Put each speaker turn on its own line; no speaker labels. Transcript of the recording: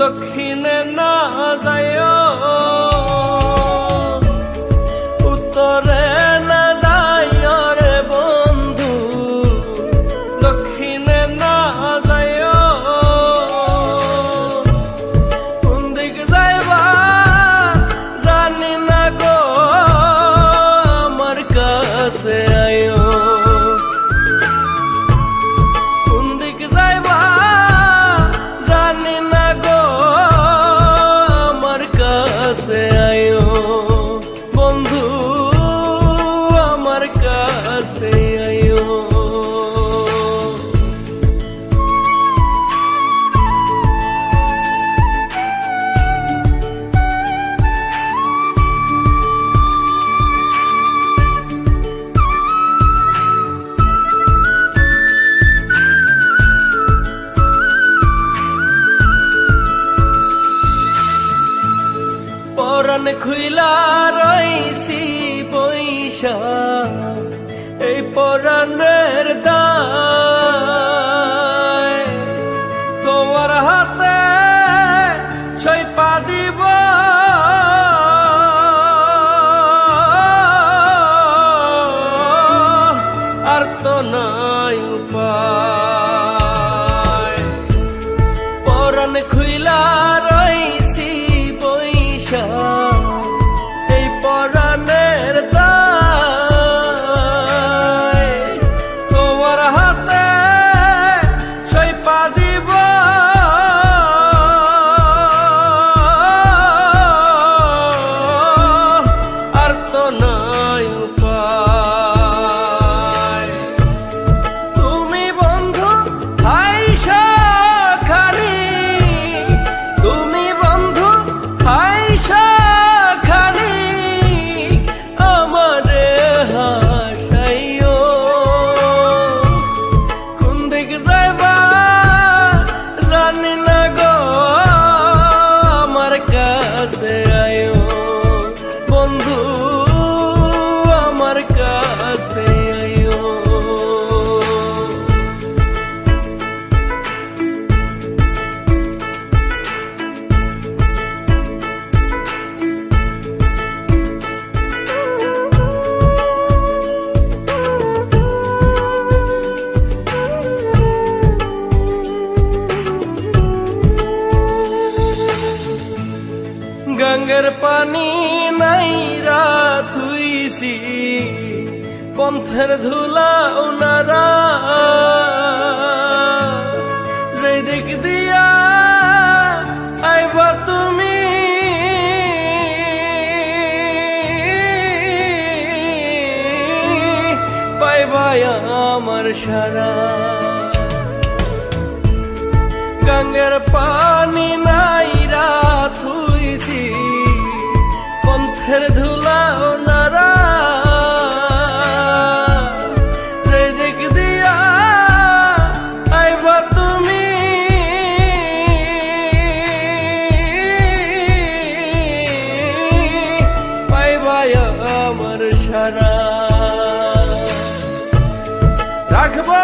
দক্ষিণে না যায় উত্তরে না যায় রে বন্ধু। দক্ষিণে না যায় কোন দিক যাইবা জানি না গো, আমার কাছে আয়ো। પાસે આવ્યો পরাণ খুইলা রইছি বৈশা পরাণের চোখের পানি নাই রাথুইছি কণ্ঠের ধুলা উনারা যে দিক দিয়া আইবা তুমি, পাইবা আমার সারা। গঙ্গের পানি চোখের ধুলাও নারা যে দিক দিয়া আইবা তুমি। পাইবা আমার সারা। রাখবা